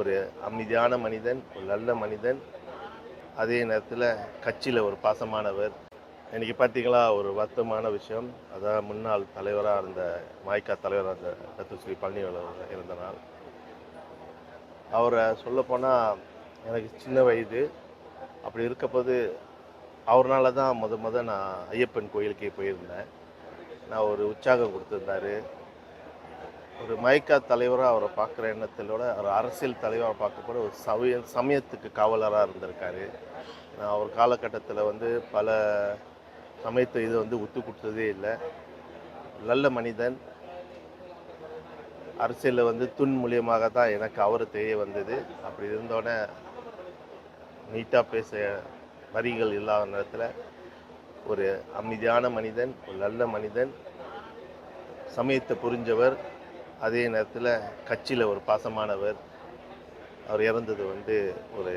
ஒரு அமைதியான மனிதன் ஒரு நல்ல மனிதன். அதே நேரத்தில் கட்சியில் ஒரு பாசமானவர். இன்றைக்கி பார்த்தீங்களா ஒரு வருத்தமான விஷயம். அதான் முன்னாள் தலைவராக இருந்த மாய்க்கா தலைவராக இருந்த ரத்துஸ்ரீ பழனிவேலர் இருந்த நாள். அவரை சொல்லப்போனால் எனக்கு சின்ன வயது. அப்படி இருக்கப்போது அவர்னால தான் முத முத நான் ஐயப்பன் கோயிலுக்கே போயிருந்தேன். நான் ஒரு உற்சாகம் கொடுத்துருந்தாரு. ஒரு மைக்கா தலைவராக அவரை பார்க்குற எண்ணத்திலோட ஒரு அரசியல் தலைவராக பார்க்கப்போது ஒரு சமய சமயத்துக்கு காவலராக இருந்திருக்காரு. நான் அவர் காலகட்டத்தில் வந்து பல சமயத்தை இது வந்து ஒத்து கொடுத்ததே இல்லை. நல்ல மனிதன். அரசியலில் வந்து துன் மூலியமாக தான் எனக்கு அவர் தெரிய வந்தது. அப்படி இருந்தோடனே நீட்டாக பேச வரிகள் இல்லாத நேரத்தில் ஒரு அமைதியான மனிதன் ஒரு நல்ல மனிதன் சமயத்தை புரிஞ்சவர் அதே நேரத்தில் கட்சியில் ஒரு பாசமானவர் அவர் இறந்தது வந்து ஒரு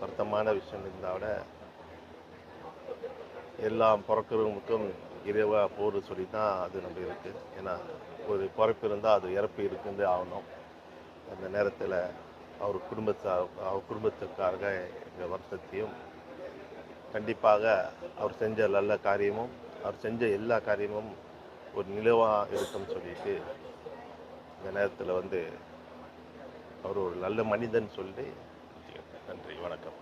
வருத்தமான விஷயம் இருந்தால் விட எல்லாம் பிறக்கிறவங்களுக்கும் இறைவாக போர் சொல்லி தான் அது நம்ம இருக்குது ஏன்னா ஒரு பிறப்பு இருந்தால் அது இறப்பு இருக்குன்னு ஆகணும். அந்த நேரத்தில் அவர் குடும்பத்தை அவர் குடும்பத்துக்காக எங்கள் வருத்தத்தையும் கண்டிப்பாக அவர் செஞ்ச நல்ல காரியமும் அவர் செஞ்ச எல்லா காரியமும் ஒரு நிலவாக இருக்கும்னு சொல்லிட்டு இந்த நேரத்தில் வந்து அவர் ஒரு நல்ல மனிதன் சொல்லி நன்றி வணக்கம்.